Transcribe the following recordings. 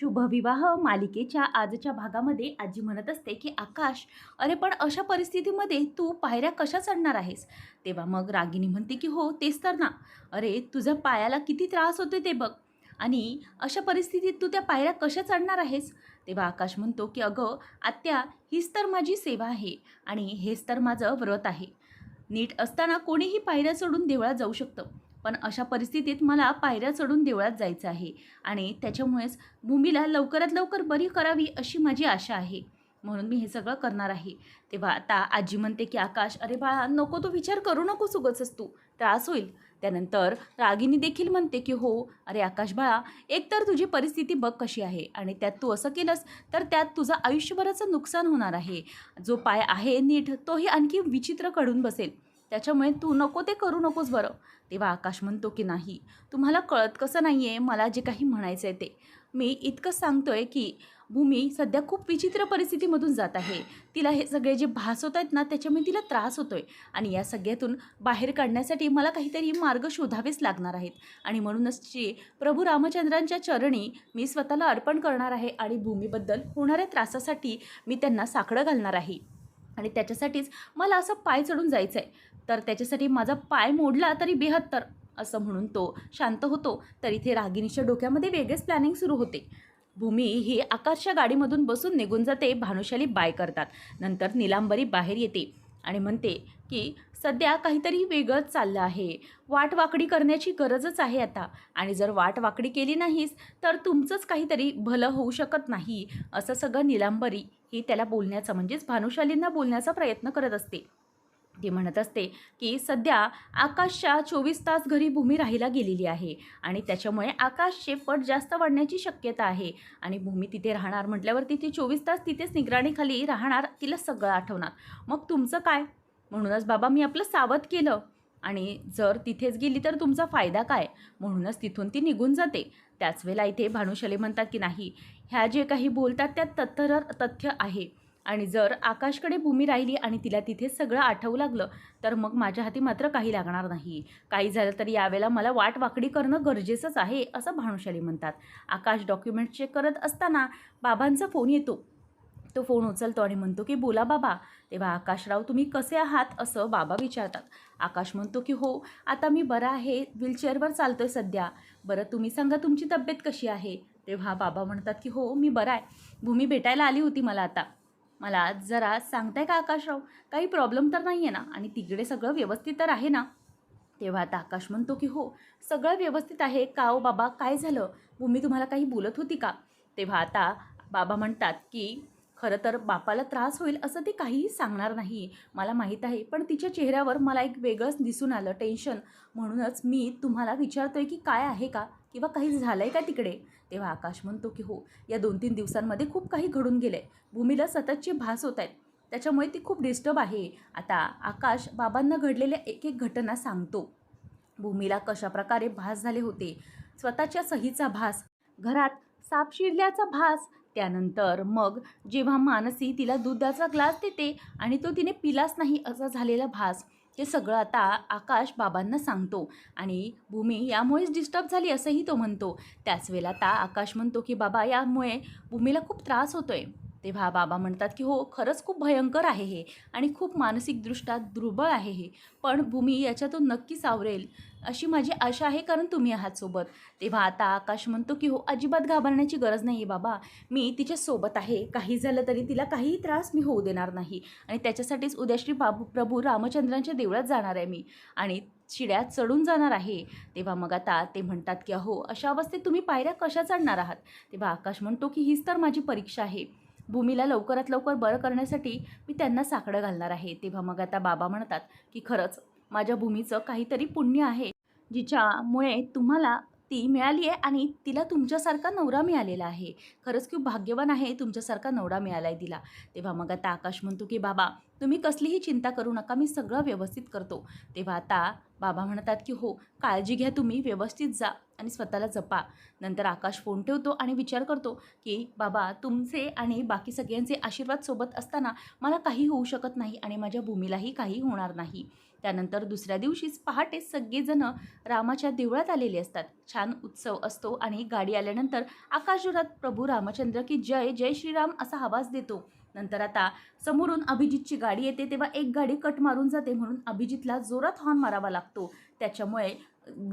शुभविवाह मालिकेच्या आजच्या भागामध्ये आजी म्हणत असते की आकाश अरे पण अशा परिस्थितीमध्ये तू पायऱ्या कशा चढणार आहेस? तेव्हा मग रागिनी म्हणते की हो तेच तर ना. अरे तुझ्या पायाला किती त्रास होतो ते बघ. आणि अशा परिस्थितीत तू त्या पायऱ्या कशा चढणार आहेस? तेव्हा आकाश म्हणतो की अगं आत्या हीच तर माझी सेवा आहे आणि हेच तर माझं व्रत आहे. नीट असताना कोणीही पायऱ्या चढून देवळात जाऊ शकतं. पण अशा परिस्थितीत मला पायऱ्या चढून देवळात जायचं आहे आणि त्याच्यामुळेच भूमीला लवकरात लवकर बरी करावी अशी माझी आशा आहे. म्हणून मी हे सगळं करणार आहे. तेव्हा आता आजी म्हणते की आकाश अरे बाळा नको तो विचार करू नको उगचच तू. त्रास होईल. त्यानंतर रागिनी देखील म्हणते की हो अरे आकाश बाळा एकतर तुझी परिस्थिती बघ कशी आहे आणि त्यात तू असं केलंस तर त्यात तुझं आयुष्यभराचं नुकसान होणार आहे. जो पाय आहे नीट तोही आणखी विचित्रकडून बसेल. त्याच्यामुळे तू नको ते करू नकोस बरं. तेव्हा आकाश म्हणतो की नाही तुम्हाला कळत कसं नाही आहे मला जे काही म्हणायचं आहे ते. मी इतकंच आहे की भूमी सध्या खूप विचित्र परिस्थितीमधून जात आहे. तिला हे सगळे जे भास होत आहेत ना त्याच्यामुळे तिला त्रास होतो आहे आणि या सगळ्यातून बाहेर काढण्यासाठी मला काहीतरी मार्ग शोधावेच लागणार आहेत. आणि म्हणूनच जे प्रभू रामचंद्रांच्या चरणी मी स्वतःला अर्पण करणार आहे आणि भूमीबद्दल होणाऱ्या त्रासासाठी मी त्यांना साकडं घालणार आहे. आणि त्याच्यासाठीच मला असं पाय चढून जायचं आहे तर त्याच्यासाठी माझा पाय मोडला तरी बेहत्तर असं म्हणून तो शांत होतो. तर इथे रागिनीच्या डोक्यामध्ये वेगळेच प्लॅनिंग सुरू होते. भूमी ही आकाशच्या गाडीमधून बसून निघून जाते भानुशाली बाय करतात. नंतर निलांबरी बाहेर येते आणि म्हणते की सध्या काहीतरी वेगळंच चाललं आहे. वाट वाकडी करण्याची गरजच आहे आता. आणि जर वाट वाकडी केली नाहीस तर तुमचंच काहीतरी भलं होऊ शकत नाही असं सगळं निलांबरी ही त्याला बोलण्याचा म्हणजेच भानुशालींना बोलण्याचा प्रयत्न करत असते. ती म्हणत असते की सध्या आकाशच्या चोवीस तास घरी भूमी राहायला गेलेली आहे आणि त्याच्यामुळे आकाशचे पट जास्त वाढण्याची शक्यता आहे. आणि भूमी तिथे राहणार म्हटल्यावरती ती चोवीस तास तिथेच निगराणीखाली राहणार तिला सगळं आठवणार. मग तुमचं काय? म्हणूनच बाबा मी आपलं सावध केलं. आणि जर तिथेच गेली तर तुमचा फायदा काय? म्हणूनच तिथून ती निघून जाते. त्याच वेळेला इथे भानुशाली म्हणतात की नाही ह्या जे काही बोलतात त्यात तथ्य तथ्य आहे. आणि जर आकाशकडे भूमी राहिली आणि तिला तिथे सगळं आठवू लागलं तर मग माझ्या हाती मात्र काही लागणार नाही. काही झालं तरी यावेळेला मला वाट वाकडी करणं गरजेचंच आहे असं भानुशाली म्हणतात. आकाश डॉक्युमेंट चेक करत असताना बाबांचा फोन येतो. तो फोन उचलतो आणि म्हणतो की बोला बाबा तेव्हा आकाशराव तुम्ही कसे आहात? असं बाबा विचारतात. आकाश म्हणतो की हो आता मी बरा आहे व्हीलचेअरवर चालतो आहे सध्या. बरं तुम्ही सांगा तुमची तब्येत कशी आहे? तेव्हा बाबा म्हणतात की हो मी बरा आहे. भूमी भेटायला आली होती मला आता. मला जरा सांगताय का आकाशराव? काही प्रॉब्लेम तर नाही आहे ना? आणि तिकडे सगळं व्यवस्थित तर आहे ना? तेव्हा आता आकाश म्हणतो की हो सगळं व्यवस्थित आहे. का ओ बाबा? काय झालं? भूमी तुम्हाला काही बोलत होती का? तेव्हा आता बाबा म्हणतात की खरं तर बापाला त्रास होईल असं ती काहीही सांगणार नाही. मला माहीत आहे पण तिच्या चेहऱ्यावर मला एक वेगळंच दिसून आलं टेन्शन. म्हणूनच मी तुम्हाला विचारतोय की काय आहे का? किंवा काही झालं आहे का तिकडे? तेव्हा आकाश म्हणतो की हो या दोन तीन दिवसांमध्ये खूप काही घडून गेलं आहे भूमीला सततचे भास होत आहेत. त्याच्यामुळे ती खूप डिस्टर्ब आहे. आता आकाश बाबांना घडलेल्या एक एक घटना सांगतो. भूमीला कशाप्रकारे भास झाले होते? स्वतःच्या सहीचा भास घरात साप शिरल्याचा भास त्यानंतर मग जेव्हा मानसी तिला दुधाचा ग्लास देते आणि तो तिने पिलाच नाही असा झालेला भास हे सगळं आता आकाश बाबांना सांगतो. आणि भूमी यामुळेच डिस्टर्ब झाली असंही तो म्हणतो. त्याच वेळेला आता आकाश म्हणतो की बाबा यामुळे भूमीला खूप त्रास होतोय. तेव्हा बाबा म्हणतात की हो खरंच खूप भयंकर आहे हे आणि खूप मानसिकदृष्ट्या दुर्बळ आहे हे. पण भूमी याच्यातून नक्की सावरेल अशी माझी आशा आहे कारण तुम्ही आहात सोबत. तेव्हा आता आकाश म्हणतो की हो अजिबात घाबरण्याची गरज नाही आहे बाबा. मी तिच्या सोबत आहे. काही झालं तरी तिला काहीही त्रास मी होऊ देणार नाही. आणि त्याच्यासाठीच उद्या श्री बाबू प्रभू रामचंद्रांच्या देवळात जाणार आहे मी. आणि शिड्यात चढून जाणार आहे. तेव्हा मग आता ते म्हणतात की अहो अशा अवस्थेत तुम्ही पायऱ्या कशा चढणार आहात? तेव्हा आकाश म्हणतो की हीच तर माझी परीक्षा आहे. भूमीला लवकरात लवकर बरं करण्यासाठी मी त्यांना साकडं घालणार आहे. तेव्हा मग आता बाबा म्हणतात की खरंच माझ्या भूमीचं काहीतरी पुण्य आहे जिच्यामुळे तुम्हाला ती मिळाली आहे आणि तिला तुमच्यासारखा नवरा मिळालेला आहे. खरंच खूप भाग्यवान आहे तुमच्यासारखा नवरा मिळाला आहे तिला. तेव्हा मग आता आकाश म्हणतो की बाबा तुम्ही कसलीही चिंता करू नका मी सगळं व्यवस्थित करतो. तेव्हा आता बाबा म्हणतात की हो काळजी घ्या तुम्ही व्यवस्थित जा आणि स्वतःला जपा. नंतर आकाश फोन ठेवतो आणि विचार करतो की बाबा तुमचे आणि बाकी सगळ्यांचे आशीर्वाद सोबत असताना मला काही होऊ शकत नाही आणि माझ्या भूमीलाही काही होणार नाही. त्यानंतर दुसऱ्या दिवशीच पहाटे सगळेजण रामाच्या देवळात आलेले असतात. छान उत्सव असतो आणि गाडी आल्यानंतर आकाशजुरात प्रभू रामचंद्र की जय जय श्रीराम असा आवाज देतो. नंतर आता समोरून अभिजितची गाडी येते तेव्हा एक गाडी कट मारून जाते म्हणून अभिजितला जोरात हॉर्न मारावा लागतो. त्याच्यामुळे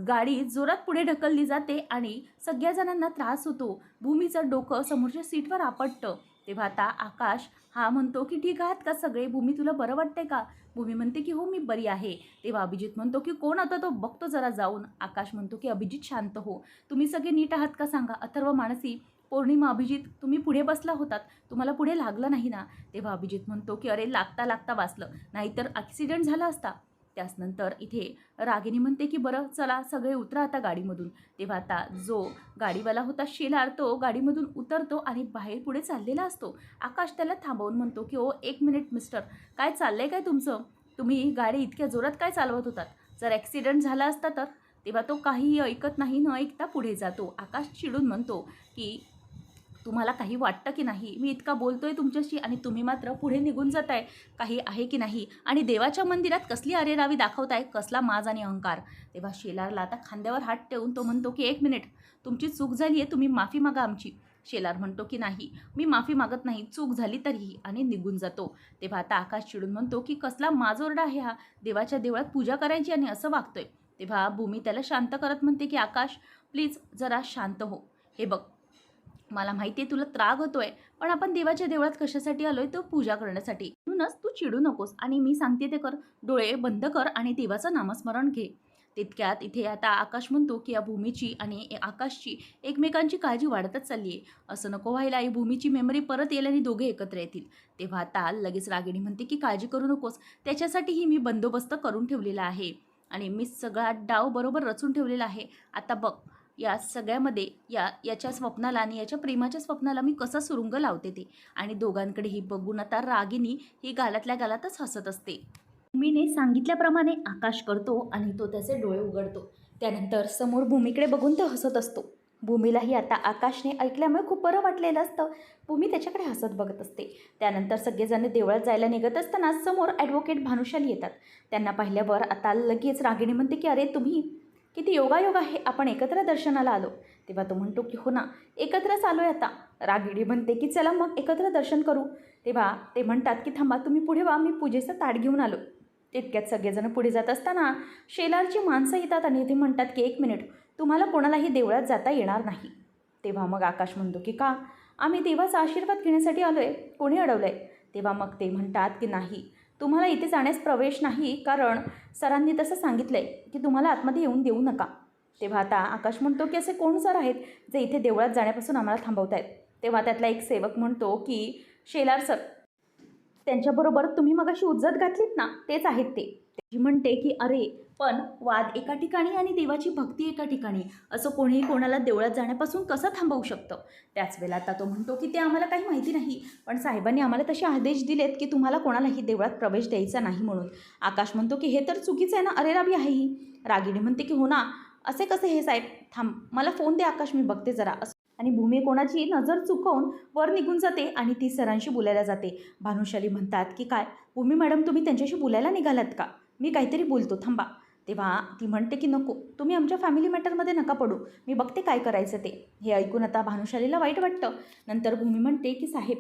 गाडी जोरात पुढे ढकलली जाते आणि सगळ्या जणांना त्रास होतो. भूमीचं डोकं समोरच्या सीटवर आपटतं. तेव्हा आता आकाश हा म्हणतो की ठीक आहात का सगळे? भूमी तुला बरं वाटते का? भूमी म्हणते की हो मी बरी आहे. तेव्हा अभिजित म्हणतो की कोण आता तो? बघतो जरा जाऊन. आकाश म्हणतो की अभिजित शांत हो. तुम्ही सगळे नीट आहात का सांगा? अथर्व मानसी पौर्णिमा अभिजित तुम्ही पुढे बसला होतात. तुम्हाला पुढे लागलं नाही ना? तेव्हा अभिजित म्हणतो की अरे लागता लागता वाचलं. नाहीतर ॲक्सिडेंट झाला असता. त्याचनंतर इथे रागिनी म्हणते की बरं चला सगळे उतरा आता गाडीमधून. तेव्हा आता जो गाडीवाला होता शेलार तो गाडीमधून उतरतो आणि बाहेर पुढे चाललेला असतो. आकाश त्याला थांबवून म्हणतो की ओ एक मिनिट मिस्टर. काय चाललंय काय तुमचं? तुम्ही गाडी इतक्या जोरात काय चालवत होतात? जर ॲक्सिडेंट झाला असता तर? तेव्हा तो काहीही ऐकत नाही न ऐकता पुढे जातो. आकाश चिडून म्हणतो की तुम्हाला काही वाटतं की नाही? मी इतका बोलतोय तुमच्याशी आणि तुम्ही मात्र पुढे निघून जाताय. काही आहे की नाही? आणि देवाच्या मंदिरात कसली अरेरावी दाखवताय? कसला माज आणि अहंकार? तेव्हा शेलारला आता खांद्यावर हात ठेवून तो म्हणतो की एक मिनिट. तुमची चूक झाली आहे तुम्ही माफी मागा आमची. शेलार म्हणतो की नाही. मी माफी मागत नाही. चूक झाली तरीही. आणि निघून जातो. तेव्हा आता आकाश चिडून म्हणतो की कसला माजोरडा आहे हा? देवाच्या देवळात पूजा करायची आणि असं वागतोय. तेव्हा भूमी त्याला शांत करत म्हणते की आकाश प्लीज जरा शांत हो. हे बघ मला माहिती आहे तुला त्राग होतोय पण आपण देवाच्या देवळात कशासाठी आलोय? तो पूजा करण्यासाठी. म्हणूनच तू चिडू नकोस आणि मी सांगते ते कर. डोळे बंद कर आणि देवाचं नामस्मरण घे. तितक्यात इथे आता आकाश म्हणतो की या भूमीची आणि ए- आकाशची एकमेकांची काळजी वाढतच चालली आहे असं नको व्हायला ही भूमीची मेमरी परत येईल आणि दोघे एकत्र येतील. तेव्हा आता लगेच रागिणी म्हणते की काळजी करू नकोस. त्याच्यासाठीही मी बंदोबस्त करून ठेवलेला आहे. आणि मी सगळा डाव बरोबर रचून ठेवलेला आहे. आता बघ या सगळ्यामध्ये या याच्या स्वप्नाला आणि याच्या प्रेमाच्या स्वप्नाला मी कसा सुरुंग लावते ते? आणि दोघांकडेही बघून आता रागिनी ही गालातल्या गालातच हसत असते. भूमीने सांगितल्याप्रमाणे आकाश करतो आणि तो त्याचे डोळे उघडतो. त्यानंतर समोर भूमीकडे बघून तो हसत असतो. भूमीलाही आता आकाशने ऐकल्यामुळे खूप बरं वाटलेलं असतं. भूमी त्याच्याकडे हसत बघत असते. त्यानंतर सगळेजण देवळात जायला निघत असताना समोर ॲडव्होकेट भानुशाली येतात. त्यांना पाहिल्यावर आता लगेच रागिणी म्हणते की अरे तुम्ही किती योगायोग आहे आपण एकत्र दर्शनाला आलो. तेव्हा तो म्हणतो की हो ना एकत्रच आलो आहे आता. रागिडी म्हणते की चला मग एकत्र दर्शन करू. तेव्हा ते म्हणतात की थांबा तुम्ही पुढे व्हा मी पूजेचं ताट घेऊन आलो. तितक्यात सगळेजण पुढे जात असताना शेलारची माणसं येतात आणि ते म्हणतात की एक मिनिट तुम्हाला कोणालाही देवळात जाता येणार नाही. तेव्हा मग आकाश म्हणतो की का? आम्ही देवाचा आशीर्वाद घेण्यासाठी आलो आहे कोणी अडवलं आहे तेव्हा मग ते म्हणतात की नाही तुम्हाला इथे जाण्यास प्रवेश नाही कारण सरांनी तसं सांगितलं आहे की तुम्हाला आतमध्ये येऊन देऊ नका. तेव्हा आता आकाश म्हणतो की असे कोण सर आहेत जे इथे देवळात जाण्यापासून आम्हाला थांबवत आहेत तेव्हा त्यातला एक सेवक म्हणतो की शेलार सर त्यांच्याबरोबर तुम्ही मगाशी उज्जत घातलीत ना तेच आहेत ते. जी म्हणते की अरे पण वाद एका ठिकाणी आणि देवाची भक्ती एका ठिकाणी असं कोणीही कोणाला देवळात जाण्यापासून कसं थांबवू शकतं? त्याच वेळेला आता तो म्हणतो की ते आम्हाला काही माहिती नाही पण साहेबांनी आम्हाला तसे आदेश दिलेत की तुम्हाला कोणालाही देवळात प्रवेश द्यायचा नाही म्हणून. आकाश म्हणतो की हे तर चुकीचं आहे ना अरे रावी आहे ही. रागिणी म्हणते की हो ना असे कसे हे साहेब? थांब मला फोन दे आकाश मी बघते जरा. असं आणि भूमी कोणाची नजर चुकवून वर निघून जाते आणि ती सरांशी बोलायला जाते. भानुशाली म्हणतात की काय भूमी मॅडम तुम्ही त्यांच्याशी बोलायला निघालात का? मी काहीतरी बोलतो थांबा. तेव्हा ती म्हणते की नको तुम्ही आमच्या फॅमिली मॅटरमध्ये नका पडू. मी बघते काय करायचं ते. हे ऐकून आता भानुशालीला वाईट वाटतं. नंतर भूमी म्हणते की साहेब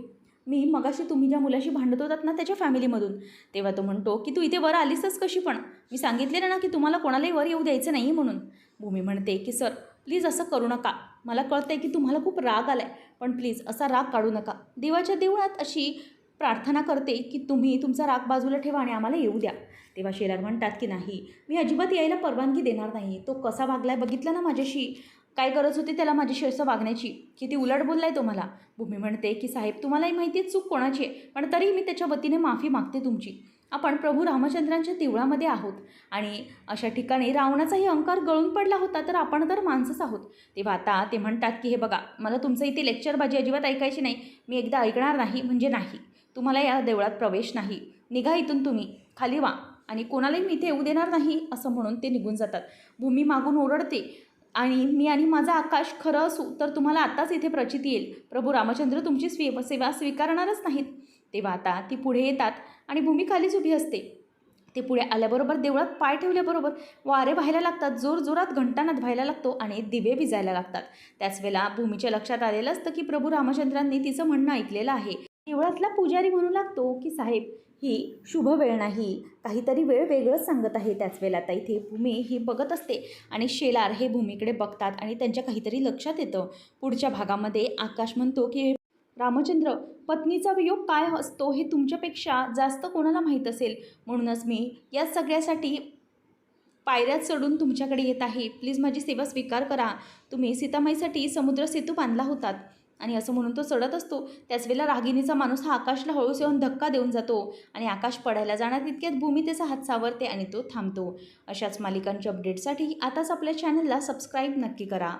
मी मगाशी तुम्ही ज्या मुलाशी भांडत होतात ना त्याच्या फॅमिलीमधून तेव्हा तो म्हणतो की तू इथे वर आलीसच कशी पण? मी सांगितलेलं ना की तुम्हाला कोणालाही वर येऊ द्यायचं नाही म्हणून. भूमी म्हणते की सर प्लीज असं करू नका. मला कळतं आहे की तुम्हाला खूप राग आला आहे पण प्लीज असा राग काढू नका. देवाच्या देवळात अशी प्रार्थना करते की तुम्ही तुमचा राग बाजूला ठेवा आणि आम्हाला येऊ द्या. तेव्हा शेलार म्हणतात की नाही मी अजिबात यायला परवानगी देणार नाही. तो कसा वागलाय बघितला ना माझ्याशी? काय गरज होती त्याला माझ्याशी असं वागण्याची? किती उलट बोललाय तो मला. भूमी म्हणते की साहेब तुम्हालाही माहिती आहे चूक कोणाची आहे? पण तरी मी त्याच्या वतीने माफी मागते तुमची. आपण प्रभू रामचंद्रांच्या देवळामध्ये आहोत. आणि अशा ठिकाणी रावणाचाही अंकार गळून पडला होता तर आपण तर माणसंच आहोत. तेव्हा आता ते म्हणतात की हे बघा मला तुमचं इथे लेक्चरबाजी अजिबात ऐकायची नाही. मी एकदा ऐकणार नाही म्हणजे नाही. तुम्हाला या देवळात प्रवेश नाही. निघा इथून तुम्ही. खाली वा. आणि कोणालाही मी इथे येऊ देणार नाही असं म्हणून ते निघून जातात. भूमी मागून ओरडते. आणि मी आणि माझा आकाश खरं असू तर तुम्हाला आत्ताच इथे प्रचिती येईल. प्रभू रामचंद्र तुमची स्वी सेवा स्वीकारणारच नाहीत. तेव्हा आता ती पुढे येतात आणि भूमी खालीच उभी असते. ते पुढे आल्याबरोबर देवळात पाय ठेवल्याबरोबर वारे व्हायला लागतात जोर जोरात घंटानाद व्हायला लागतो आणि दिवे विजायला लागतात. त्याच वेळेला भूमीच्या लक्षात आलेलं असतं की प्रभू रामचंद्रांनी तिचं म्हणणं ऐकलेलं आहे. देवळातला पुजारी म्हणू लागतो की साहेब ही शुभ वेळ नाही. काहीतरी वेळ वेगळंच सांगत आहे. त्याच वेळेला आता इथे भूमी ही बघत असते आणि शेलार हे भूमीकडे बघतात आणि त्यांच्या काहीतरी लक्षात येतं. पुढच्या भागामध्ये आकाश म्हणतो की रामचंद्र पत्नीचा वियोग काय असतो हे तुमच्यापेक्षा जास्त कोणाला माहीत असेल? म्हणूनच मी या सगळ्यासाठी पायऱ्यात चढून तुमच्याकडे येत आहे. प्लीज माझी सेवा स्वीकार करा. तुम्ही सीतामाईसाठी समुद्र सेतू बांधला होतात. आणि असं म्हणून तो चढत असतो. त्याच वेळेला रागिणीचा माणूस हा आकाशला हळूस येऊन धक्का देऊन जातो आणि आकाश पडायला जाणार तितक्यात भूमी त्याचा हात सावरते आणि तो थांबतो. अशाच मालिकांच्या अपडेटसाठी आताच आपल्या चॅनलला सबस्क्राईब नक्की करा.